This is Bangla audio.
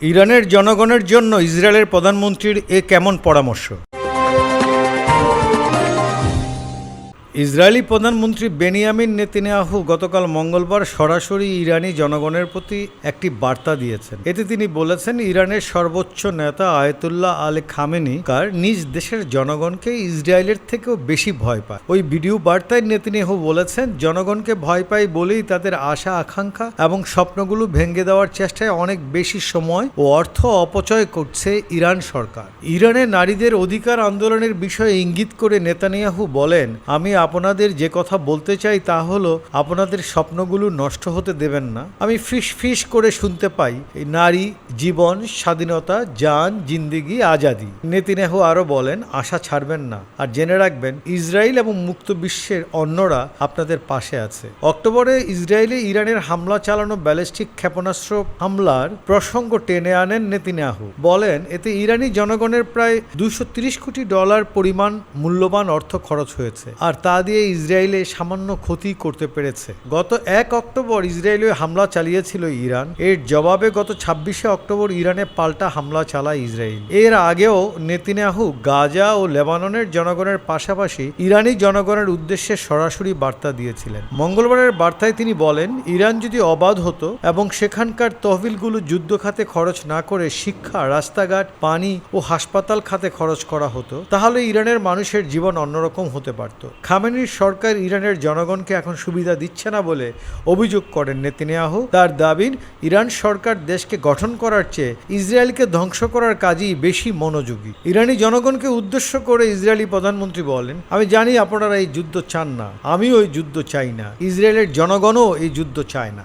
ইরানের জনগণের জন্য ইসরায়েলের প্রধানমন্ত্রীর এ কেমন পরামর্শ? ইসরায়েলি প্রধানমন্ত্রী বেনিয়ামিন নেতিনিয়াহু গতকাল মঙ্গলবার সরাসরি ইরানি জনগণের প্রতি একটি বার্তা দিয়েছেন। এতে তিনি বলেছেন, ইরানের সর্বোচ্চ নেতা আয়তুল্লাহ আলে খামেনি কার নিজ দেশের জনগণকে ইসরায়েলের থেকেও বেশি ভয় পায়। ওই ভিডিও বার্তায় নেতিনিয়াহু বলেছেন, জনগণকে ভয় পায় বলেই তাদের আশা, আকাঙ্ক্ষা এবং স্বপ্নগুলো ভেঙে দেওয়ার চেষ্টায় অনেক বেশি সময় ও অর্থ অপচয় করছে ইরান সরকার। ইরানে নারীদের অধিকার আন্দোলনের বিষয়ে ইঙ্গিত করে নেতানিয়াহু বলেন, আমি আপনাদের যে কথা বলতে চাই তা হলো, আপনাদের স্বপ্নগুলো নষ্ট হতে দেবেন না। আমি ফিস ফিস করে শুনতে পাই নারী জীবন, স্বাধীনতা, জান, জিন্দিগি, আজাদি। নেতিনিয়াহু আরও বলেন, আশা ছাড়বেন না। আর জেনে রাখবেন, ইসরায়েল এবং মুক্ত বিশ্বের অন্যরা আপনাদের পাশে আছে। অক্টোবরে ইসরায়েলে ইরানের হামলা চালানো ব্যালিস্টিক ক্ষেপণাস্ত্র হামলার প্রসঙ্গ টেনে আনেন নেতিনিয়াহু। বলেন, এতে ইরানি জনগণের প্রায় দুশো কোটি ডলার পরিমাণ মূল্যবান অর্থ খরচ হয়েছে। আর তা দিয়ে ইসরায়েলে সামান্য ক্ষতি করতে পেরেছে। গত এক অক্টোবর ইসরায়েলে হামলা চালিয়েছিল ইরান। এর জবাবে গত ছাব্বিশে অক্টোবর ইরানে পাল্টা হামলা চালায় ইসরায়েল। এর আগেও নেতিনিয়াহু গাজা ও লেবাননের জনগণের পাশাপাশি ইরানি জনগণের উদ্দেশ্যে সরাসরি বার্তা দিয়েছিলেন। মঙ্গলবারের বার্তায় তিনি বলেন, ইরান যদি অবাধ হতো এবং সেখানকার তহবিলগুলো যুদ্ধ খাতে খরচ না করে শিক্ষা, রাস্তাঘাট, পানি ও হাসপাতাল খাতে খরচ করা হতো, তাহলে ইরানের মানুষের জীবন অন্যরকম হতে পারত। খামেনির সরকার ইরানের জনগণকে এখন সুবিধা দিচ্ছে না বলে অভিযোগ করেন নেতিনিয়াহু। তার দাবির ইরান সরকার দেশকে গঠন করার চেয়ে ইসরায়েলকে ধ্বংস করার কাজই বেশি মনোযোগী। ইরানি জনগণকে উদ্দেশ্য করে ইসরায়েলি প্রধানমন্ত্রী বলেন, আমি জানি আপনারা এই যুদ্ধ চান না আমি ওই যুদ্ধ চাই না। ইসরায়েলের জনগণও এই যুদ্ধ চায় না।